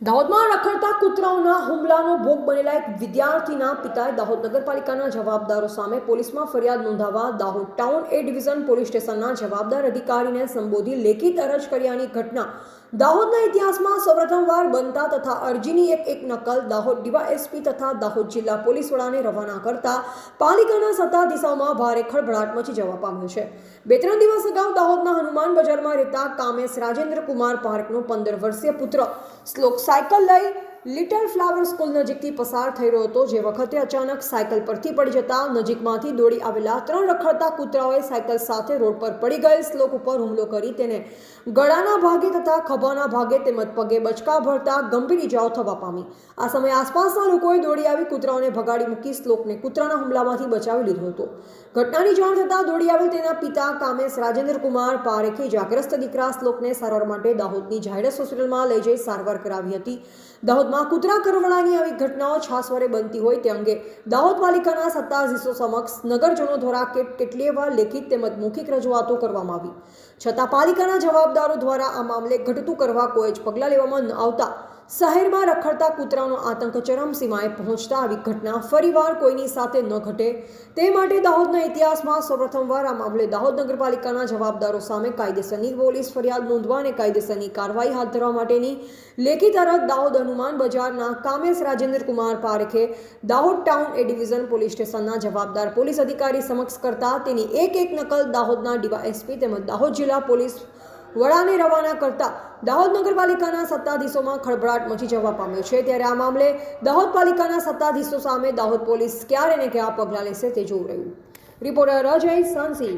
દાહોદમાં રખડતા કૂતરાઓના હુમલાનો ભોગ બનેલા એક વિદ્યાર્થીના પિતાએ દાહોદ નગરપાલિકાના જવાબદારો સામે પોલીસમાં ફરિયાદ નોંધાવવા Dahod town A division police સ્ટેશનના જવાબદાર અધિકારીને સંબોધી લેખિત અરજ કર્યાની ઘટના. દાહોદના ઇતિહાસમાં સૌપ્રથમવાર બનતા તથા અરજીની એક એક નકલ દાહોદ ડીવાયએસપી તથા દાહોદ જિલ્લા પોલીસ વડાને રવાના કરતા પાલિકાના સત્તાધીશોમાં ભારે ખળભળાટ મચી જવા પામ્યો છે. બે ત્રણ દિવસ અગાઉ દાહોદના હનુમાન બજારમાં રહેતા કામેશ રાજેન્દ્ર કુમાર પાર્કનો પંદર વર્ષીય પુત્ર શ્લોક સાયકલ લઈ લિટલ ફ્લાવર સ્કૂલ નજીકથી પસાર થઈ રહ્યો હતો, જે વખતે અચાનક સાયકલ પરથી પડી જતા નજીકમાંથી દોડી આવેલા ત્રણ રખડતા કૂતરાઓએ સાયકલ સાથે રોડ પર પડી ગયેલ શ્લોક ઉપર હુમલો કરી તેને ગળાના ભાગે તથા ખભાના ભાગે તેમજ પગે બચકા ભરતા ગંભીર ઇજાઓ થવા પામી. આ સમયે આસપાસના લોકોએ દોડી આવી કૂતરાઓને ભગાડી મૂકી શ્લોકને કૂતરાના હુમલામાંથી બચાવી લીધો હતો. ઘટનાની જાણ થતાં દોડી આવેલ તેના પિતા કામેશ રાજેન્દ્ર કુમાર પારેખે જાગ્રસ્ત દીકરા શ્લોકને સારવાર માટે દાહોદની ઝાયડસ હોસ્પિટલમાં લઈ જઈ સારવાર કરાવી હતી. દાહોદમાં કૂતરા કરવડાની આવી ઘટનાઓ છાસવારે બનતી હોય તે અંગે દાહોદ પાલિકાના સત્તાધીશો સમક્ષ નગરજનો દ્વારા કેટ કેટલીય વાર લેખિત તેમજ મૌખિક રજૂઆતો કરવામાં આવી. છતાં પાલિકાના જવાબદારો દ્વારા આ મામલે ઘટતું કરવા કોઈ જ પગલાં લેવામાં ન આવતા શહેરમાં રખડતા કૂતરાનો આતંક ચરમસીમાએ પહોંચતા આવી ઘટના ફરીવાર કોઈની સાથે ન ઘટે તે માટે દાહોદના ઇતિહાસમાં સૌપ્રથમવાર આ મામલે દાહોદ નગરપાલિકાના જવાબદારો સામે કાયદેસરની પોલીસ ફરિયાદ નોંધવા અને કાયદેસરની કાર્યવાહી હાથ ધરવા માટેની લેખિત અરજ દાહોદ હનુમાન બજારના Kamesh Rajendra પારેખે Dahod town A division police સ્ટેશનના જવાબદાર પોલીસ અધિકારી સમક્ષ કરતા તેની એક એક નકલ દાહોદના ડીવાયએસપી તેમજ દાહોદ જિલ્લા પોલીસ વડાને રવાના કરતા દાહોદ નગરપાલિકાના સત્તાધીશોમાં ખળભળાટ મચી જવા પામ્યો છે. ત્યારે આ મામલે દાહોદ પાલિકાના સત્તાધીશો સામે દાહોદ પોલીસ ક્યારે ને ક્યાં પગલાં લેશે તે જોવું રહ્યું. રિપોર્ટર અજય સાંસી.